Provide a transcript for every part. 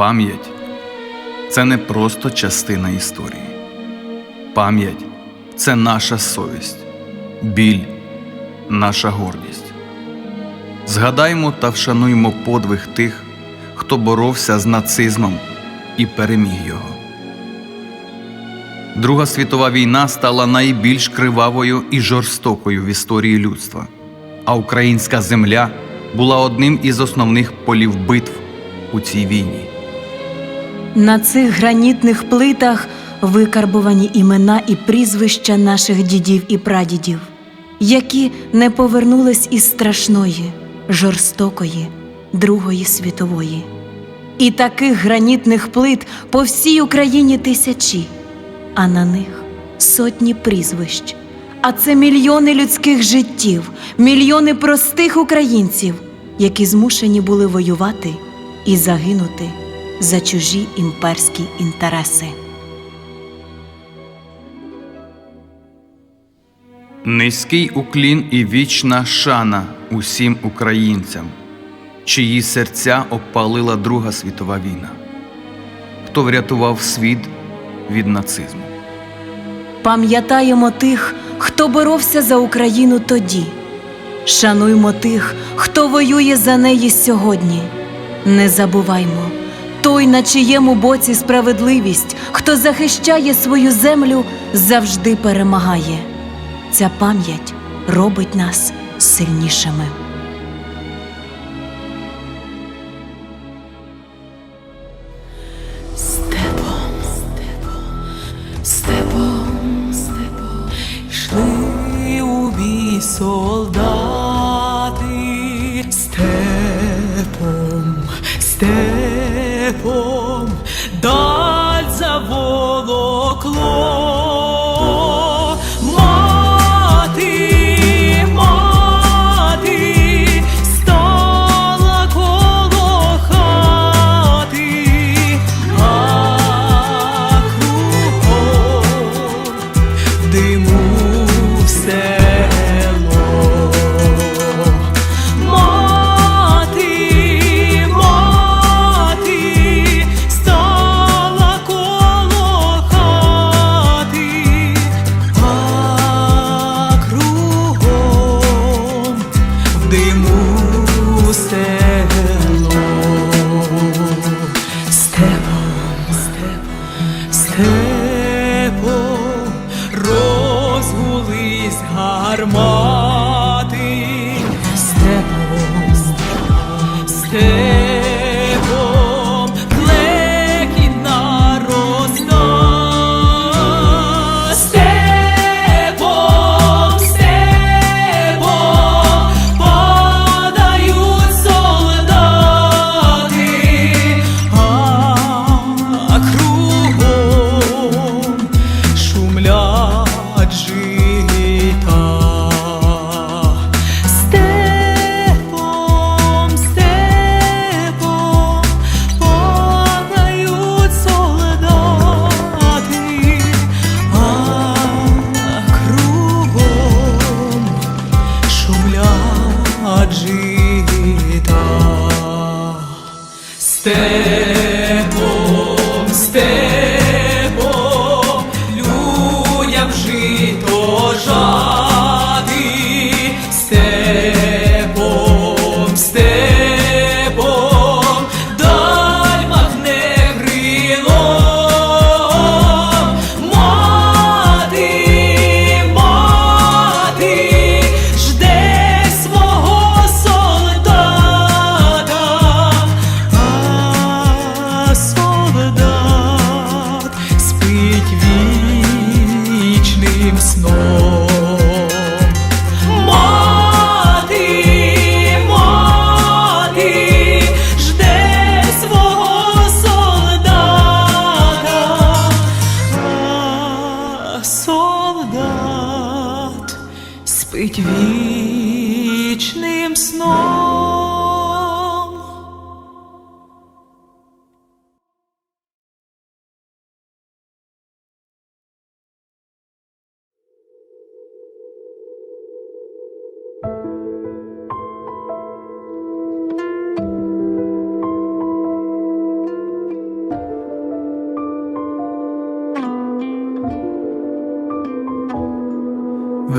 Пам'ять це не просто частина історії. Пам'ять це наша совість, біль, наша гордість. Згадаймо та вшануймо подвиг тих, хто боровся з нацизмом і переміг його. Друга світова війна стала найбільш кривавою і жорстокою в історії людства, а українська земля була одним із основних полів битв у цій війні. На цих гранітних плитах викарбувані імена і прізвища наших дідів і прадідів, які не повернулись із страшної, жорстокої Другої світової. І таких гранітних плит по всій Україні тисячі, а на них сотні прізвищ. А це мільйони людських життів, мільйони простих українців, які змушені були воювати і загинути за чужі імперські інтереси. Низький уклін і вічна шана усім українцям, чиї серця обпалила Друга світова війна, хто врятував світ від нацизму. Пам'ятаємо тих, хто боровся за Україну тоді. Шануймо тих, хто воює за неї сьогодні. Не забуваймо, той, на чиєму боці справедливість, хто захищає свою землю, завжди перемагає. Ця пам'ять робить нас сильнішими. Lord.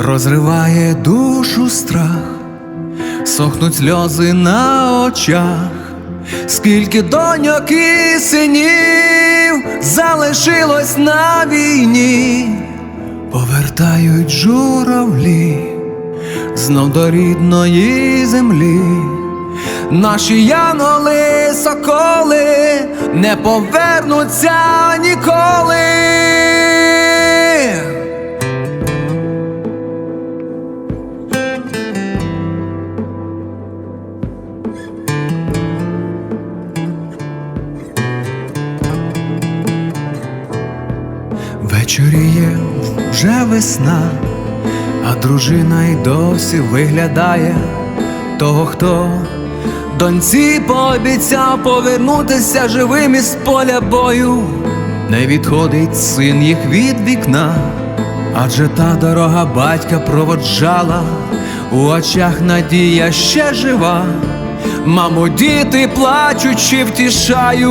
розриває душу страх, сохнуть сльози на очах, скільки доньок і синів залишилось на війні, повертають журавлі знов до рідної землі. Наші янголи, соколи не повернуться ніколи. Вечоріє вже весна, а дружина й досі виглядає того, хто доньці пообіцяв повернутися живим із поля бою. Не відходить син їх від вікна, адже та дорога батька проводжала, у очах надія ще жива. Мамо, діти плачучи втішають,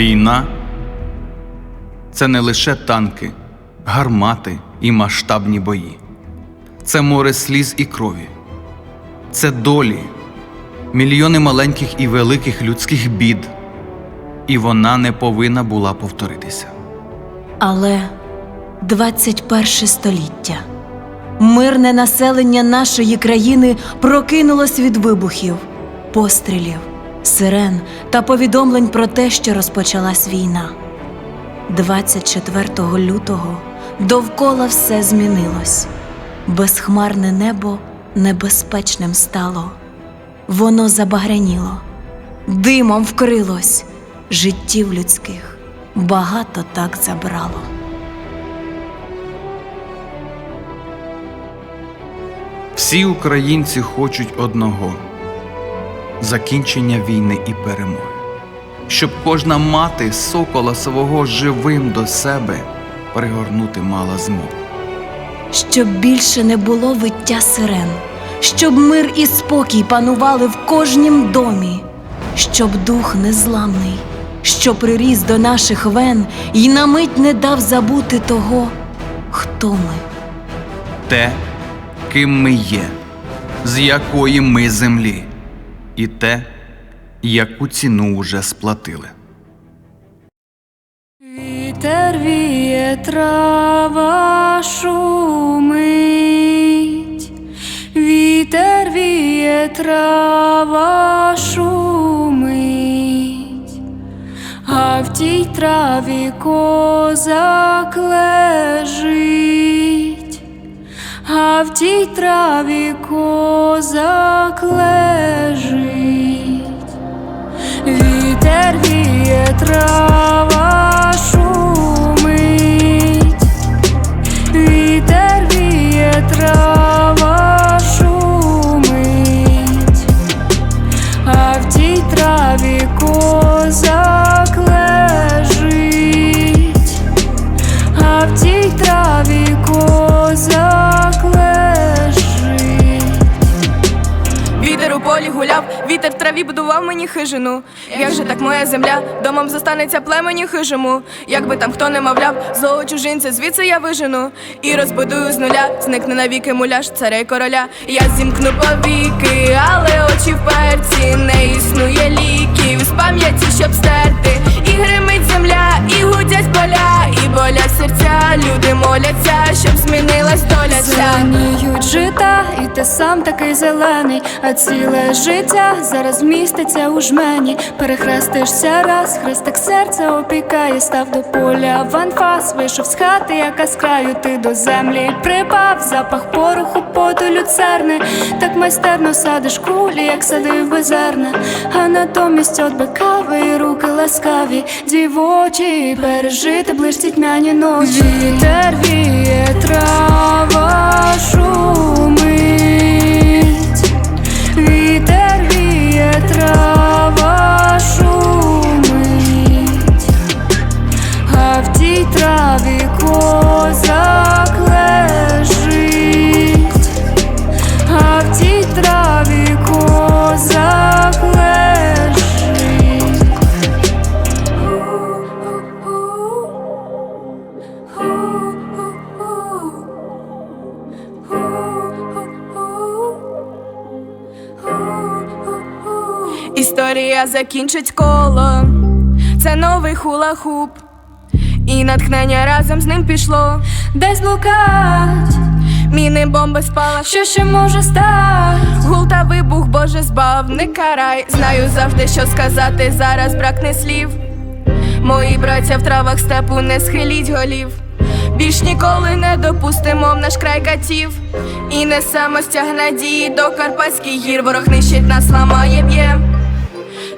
Війна це не лише танки, гармати і масштабні бої. Це море сліз і крові. Це долі, мільйони маленьких і великих людських бід. І вона не повинна була повторитися. Але 21 століття. Мирне населення нашої країни прокинулось від вибухів, пострілів, сирен та повідомлень про те, що розпочалась війна. 24 лютого довкола все змінилось. Безхмарне небо небезпечним стало. Воно забагряніло, димом вкрилось, життів людських багато так забрало. Всі українці хочуть одного закінчення війни і перемоги, щоб кожна мати сокола свого живим до себе пригорнути мала змогу. щоб більше не було виття сирен, щоб мир і спокій панували в кожнім домі, щоб дух незламний, що приріс до наших вен і на мить не дав забути того, хто ми. те, ким ми є, з якої ми землі, і те, яку ціну уже сплатили. Вітер віє, трава шумить, вітер віє, трава шумить, а в тій траві козак лежить, а в тій траві козак лежить. Вітер віє, трава шумить, вітер віє, трава полі гуляв, вітер в траві будував мені хижину. Як же так моя земля, домом застанеться племені хижому. Якби там хто не мовляв, злого чужинця, звідси я вижену. І розбудую з нуля, зникне навіки муляж царя короля. Я зімкну повіки, але очі в перці не існує ліків з пам'яті, щоб стерти. І гримить земля, і гудять поля, і болять серця. Люди моляться, щоб змінилась доля ця. Зеленіють жита, і ти сам такий зелений, а ціле життя зараз міститься у жмені. Перехрестишся раз, хрестик серце опікає, став до поля в анфас, вийшов з хати, яка з краю ти до землі припав, запах пороху поту люцерни, так майстерно садиш кулі, як садив безерне, а натомість от би кави руки ласкаві, дівочі, пережити ближчі тьмяні ночі. Вітер віє, трава шумить, вітер віє, трава шумить, а в тій траві козак Історія закінчить коло, це новий хула-хуп, і натхнення разом з ним пішло. Десь блукать, Міни бомби спала, що ще може стати? гул та вибух, Боже збав, не карай. Знаю завжди, що сказати, зараз бракне слів. Мої браття в травах степу не схиліть голів. Більш ніколи не допустимо в наш край катів. І несемо стяг надії до Карпатських гір. Ворог нищить нас, ламає б'є.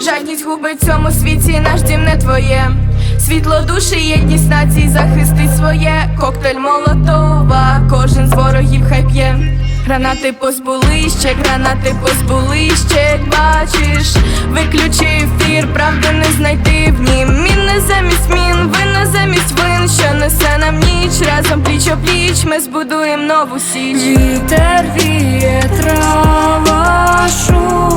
Жадність губить в цьому світі, наш дім не твоє. Світло душі, єдність націй, захистить своє. Коктейль молотова, кожен з ворогів хай п'є. Гранати позбулище, гранати позбулище, бачиш, виключи ефір, правди не знайти в нім. Міни замість мін, вина замість вин, що несе нам ніч. Разом пліч опліч, ми збудуємо нову січ. Вітер віє, трава шумить,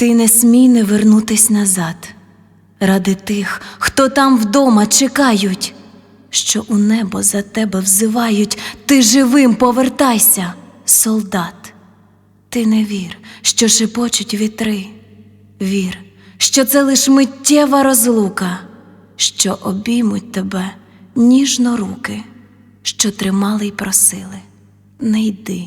Ти не смій не вернутись назад, ради тих, хто там вдома чекають, що у небо за тебе взивають, ти живим повертайся, солдат. Ти не вір, що шепочуть вітри, вір, що це лиш миттєва розлука, що обіймуть тебе ніжно руки, що тримали й просили, не йди.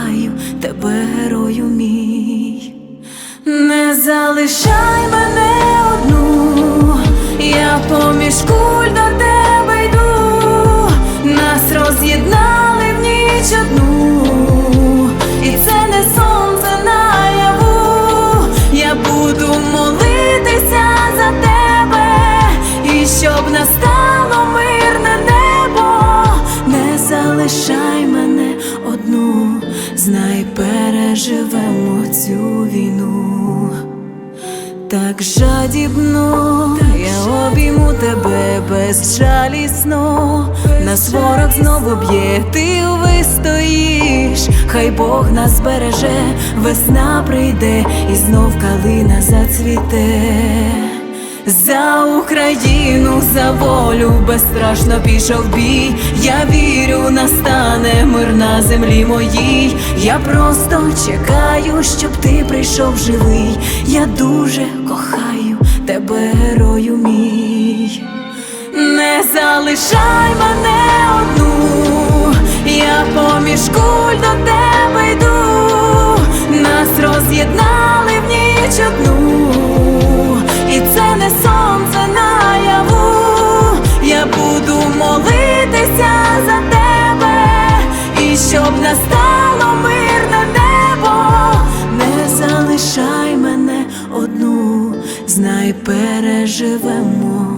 тебе, герою мій. Не залишай мене одну, цю війну. Так жадібно я обійму тебе безжалісно, нас ворог знову б'є, ти вистоїш, хай Бог нас береже, весна прийде і знов калина зацвіте. За Україну, за волю безстрашно пішов бій. Я вірю, настане мир на землі моїй. Я просто чекаю, щоб ти прийшов живий. Я дуже кохаю тебе, герою мій. Не залишай мене одну, я поміж куль до тебе йду, нас роз'єднали в ніч одну, і це не сонце наяву. Я буду молитися за тебе, і щоб настало мирне небо, не залишай мене одну, знай, переживемо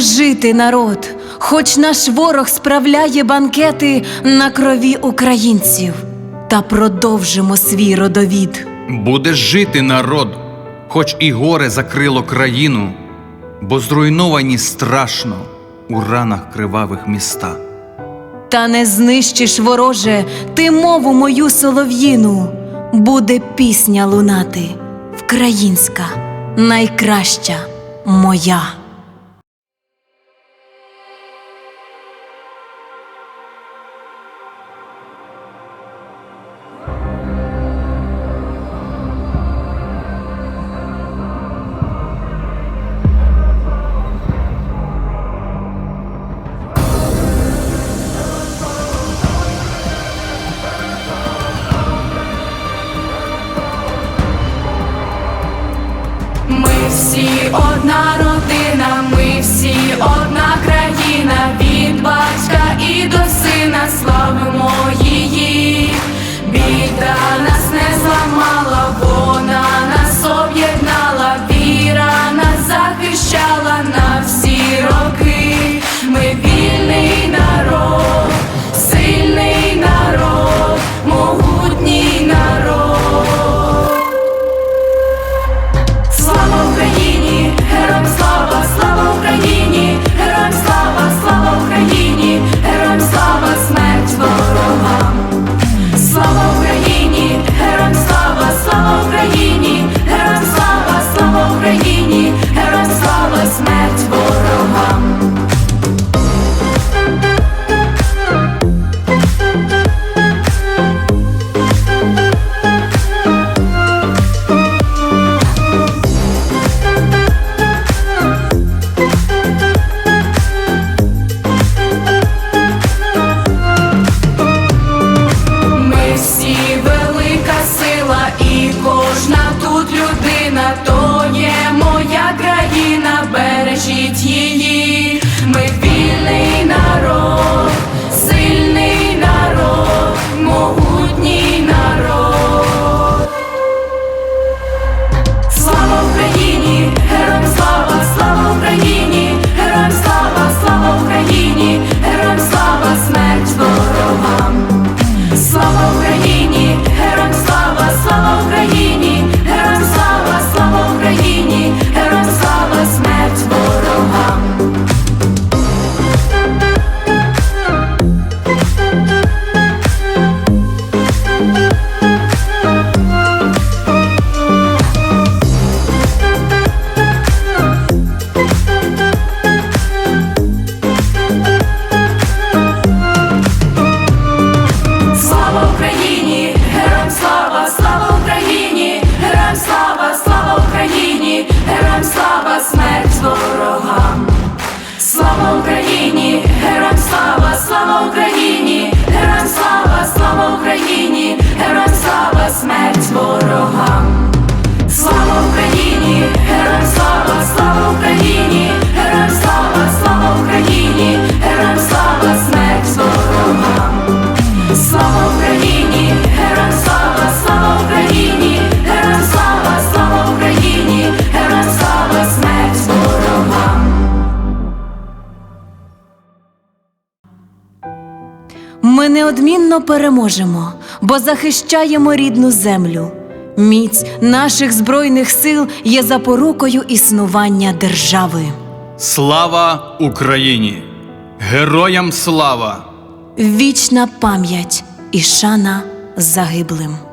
Жити народ, хоч наш ворог справляє банкети на крові українців, та продовжимо свій родовід. Буде жити народ, хоч і горе закрило країну, бо зруйновані страшно у ранах кривавих міста. Та не знищиш, вороже, ти мову мою солов'їну, буде пісня лунати, вкраїнська, найкраща моя. славимо. Неодмінно переможемо, бо захищаємо рідну землю. Міць наших збройних сил є запорукою існування держави. Слава Україні! Героям слава! Вічна пам'ять і шана загиблим.